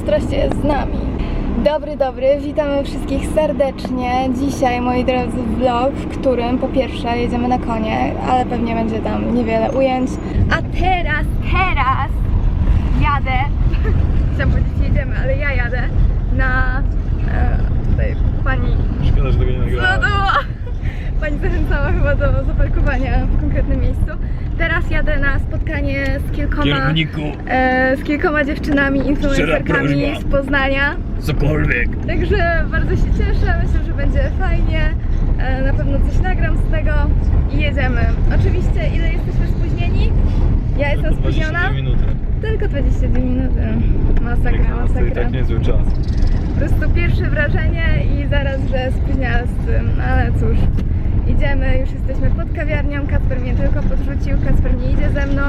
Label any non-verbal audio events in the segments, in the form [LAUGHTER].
zazdroście jest z nami. Dobry, dobry, witamy wszystkich serdecznie. Dzisiaj, moi drodzy, vlog, w którym po pierwsze jedziemy na konie, ale pewnie będzie tam niewiele ujęć. A teraz, teraz jadę, chciałam powiedzieć jedziemy, ale ja jadę na e, tutaj pani Szkoda, że tego nie nagrałem. Zadała! Pani zachęcała chyba do zaparkowania w konkretnym miejscu. Teraz jadę na spotkanie z kilkoma, Kierowniku, e, z kilkoma dziewczynami, influencerkami prośba. z Poznania. cokolwiek. Także bardzo się cieszę, myślę, że będzie fajnie. E, na pewno coś nagram z tego i jedziemy. Oczywiście, ile jesteśmy spóźnieni? Ja jestem spóźniona. 22 minuty. Tylko 22 minuty. Masakra, masakra. tak niezły czas. Po prostu pierwsze wrażenie i zaraz, że spóźniała z tym, ale cóż. Idziemy, już jesteśmy pod kawiarnią, Kacper mnie tylko podrzucił, Kacper nie idzie ze mną,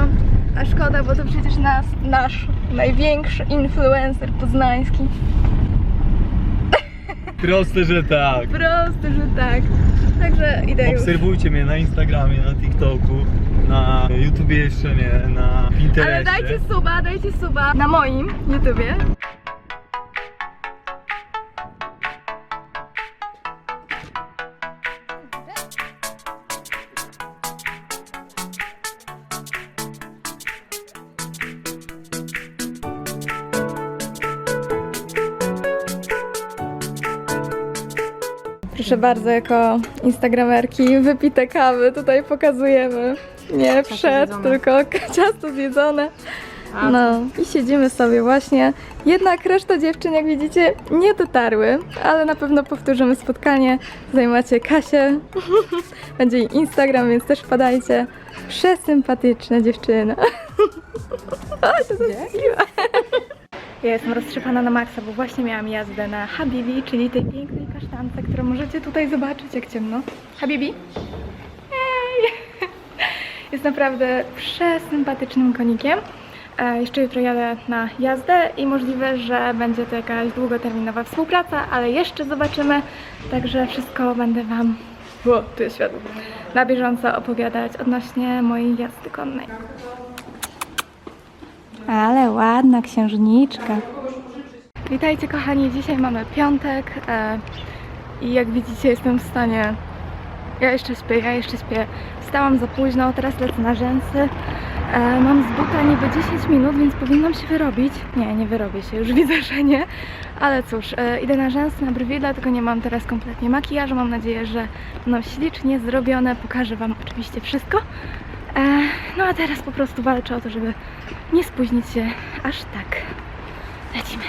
a szkoda, bo to przecież nas, nasz największy influencer poznański. Proste, że tak. Proste, że tak. Także idę już. Obserwujcie mnie na Instagramie, na TikToku, na YouTubie jeszcze nie, na Pinterestie. Ale dajcie suba, dajcie suba na moim YouTubie. Proszę bardzo, jako instagramerki wypite kawy tutaj pokazujemy. Nie przed, zjedzone. tylko [LAUGHS] ciasto zjedzone. No i siedzimy sobie właśnie. Jednak reszta dziewczyn, jak widzicie, nie dotarły, ale na pewno powtórzymy spotkanie. Tutaj macie Kasię, [LAUGHS] będzie jej Instagram, więc też wpadajcie. Przesympatyczna dziewczyna. [LAUGHS] O, się zaśmiała. Ja jestem roztrzepana na maksa, bo właśnie miałam jazdę na Habibi, czyli tej pięknej kasztance, którą możecie tutaj zobaczyć, jak ciemno. Habibi? Hej! [LAUGHS] Jest naprawdę przesympatycznym konikiem. E, jeszcze jutro jadę na jazdę i możliwe, że będzie to jakaś długoterminowa współpraca, ale jeszcze zobaczymy. Także wszystko będę Wam, o, tu jest światło, na bieżąco opowiadać odnośnie mojej jazdy konnej. Ale ładna księżniczka. Witajcie kochani, dzisiaj mamy piątek e, i jak widzicie jestem w stanie... Ja jeszcze śpię, ja jeszcze śpię. Wstałam za późno, teraz lecę na rzęsy. E, mam z buta niby 10 minut, więc powinnam się wyrobić. Nie, nie wyrobię się, już widzę, że nie. Ale cóż, e, idę na rzęsy, na brwi, dlatego nie mam teraz kompletnie makijażu. Mam nadzieję, że no ślicznie zrobione. Pokażę Wam oczywiście wszystko. E, no a teraz po prostu walczę o to, żeby nie spóźnić się aż tak. Lecimy.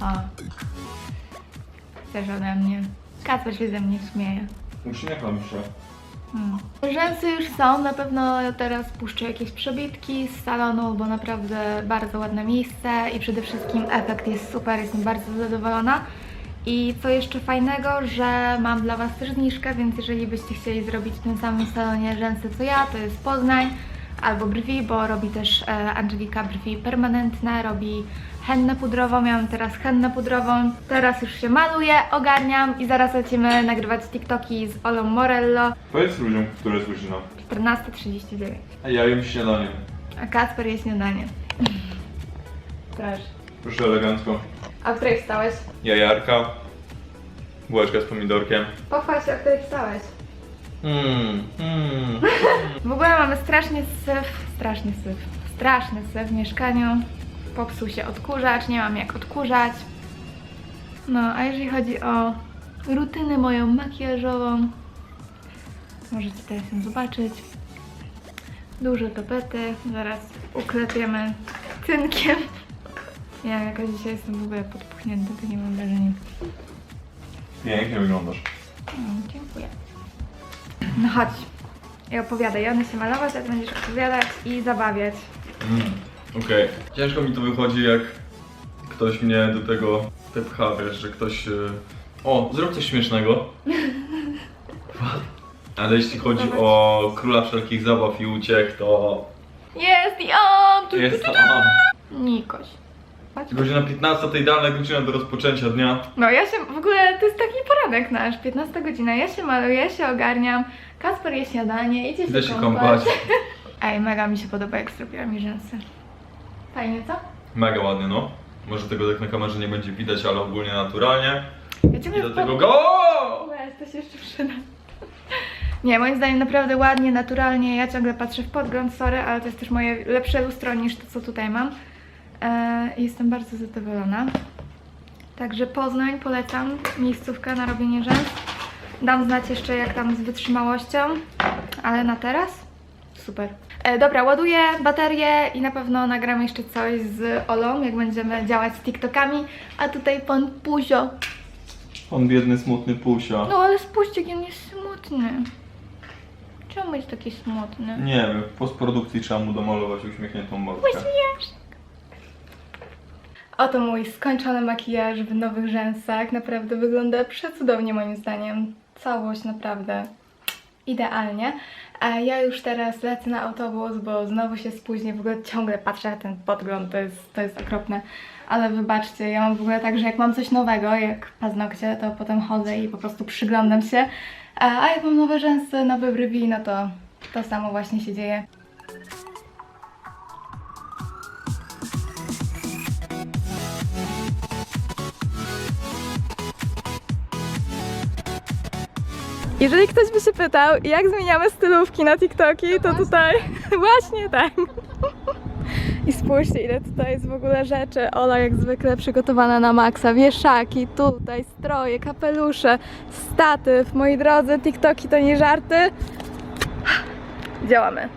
O. Też ode mnie. Kacper się ze mnie śmieje. Uśmiecham się. Hmm. Rzęsy już są, na pewno teraz puszczę jakieś przebitki z salonu, bo naprawdę bardzo ładne miejsce i przede wszystkim efekt jest super, jestem bardzo zadowolona. I co jeszcze fajnego, że mam dla Was też zniżkę, więc jeżeli byście chcieli zrobić w tym samym salonie rzęsy co ja, to jest Poznań albo brwi, bo robi też e, Angelika brwi permanentne, robi hennę pudrową, miałam teraz hennę pudrową, teraz już się maluję, ogarniam i zaraz lecimy nagrywać TikToki z Olą Morello. Powiedz ludziom, które jest godzina. 14.39. A ja jem śniadanie. A Kasper je śniadanie. Proszę. Proszę elegancko. A o której wstałeś? Jajarka. Bułeczka z pomidorkiem. Pochwal się, o której wstałeś. Mmm, mmm. W ogóle mamy strasznie syf, straszny syf, straszny syf w mieszkaniu. Popsuł się odkurzacz, nie mam jak odkurzać. No, a jeżeli chodzi o rutynę moją makijażową, możecie teraz ją zobaczyć. Duże topety, zaraz uklepiemy cynkiem. Ja jakaś dzisiaj jestem w ogóle podpuchnięta, to nie mam wrażenia. Pięknie wyglądasz. Mm, Dziękuję. No chodź. I opowiadaj. Ja będę się malować, a ty będziesz opowiadać i zabawiać. Mm, Okej. Ciężko mi to wychodzi, jak ktoś mnie do tego wypcha, wiesz, że ktoś... y, O, zrób coś śmiesznego. [LAUGHS] Ale jeśli chodzi o króla wszelkich zabaw i uciech, to Jest i on! Tu, jest tu, to tu, on. tu. Godzina 15 to idealna godzina do rozpoczęcia dnia. No ja się, w ogóle to jest taki poranek nasz, 15 godzina, ja się maluję, ja się ogarniam, Kasper je śniadanie, idzie się, Idę się kąpać. [LAUGHS] Ej, mega mi się podoba jak zrobiłam mi rzęsy. Fajnie, co? Mega ładnie, no. Może tego tak na kamerze nie będzie widać, ale ogólnie naturalnie. Ja ciągle I do tego go! Weź, to się jeszcze przyda. [LAUGHS] Nie, moim zdaniem naprawdę ładnie, naturalnie. Ja ciągle patrzę w podgląd, sorry, ale to jest też moje lepsze lustro niż to, co tutaj mam. E, jestem bardzo zadowolona. Także Poznań polecam, miejscówka na robienie rzęs. Dam znać jeszcze jak tam z wytrzymałością, ale na teraz super. E, dobra, ładuję baterię i na pewno nagram jeszcze coś z Olą, jak będziemy działać z TikTokami. A tutaj pan Puzio. On biedny, smutny Pusia. No ale spójrzcie, jaki on jest smutny. Czemu jest taki smutny? Nie wiem, w postprodukcji trzeba mu domalować uśmiechniętą mordkę. Oto mój skończony makijaż w nowych rzęsach. Naprawdę wygląda przecudownie moim zdaniem. Całość naprawdę idealnie. A ja już teraz lecę na autobus, bo znowu się spóźnię. W ogóle ciągle patrzę na ten podgląd, to jest, to jest okropne. Ale wybaczcie, ja mam w ogóle tak, że jak mam coś nowego, jak paznokcie, to potem chodzę i po prostu przyglądam się. A jak mam nowe rzęsy, nowe brwi, no to to samo właśnie się dzieje. Jeżeli ktoś by się pytał, jak zmieniamy stylówki na TikToki, to tutaj [LAUGHS] właśnie tak. I spójrzcie, ile tutaj jest w ogóle rzeczy. Ola jak zwykle przygotowana na maksa. Wieszaki, tutaj stroje, kapelusze, statyw. Moi drodzy, TikToki to nie żarty. Działamy.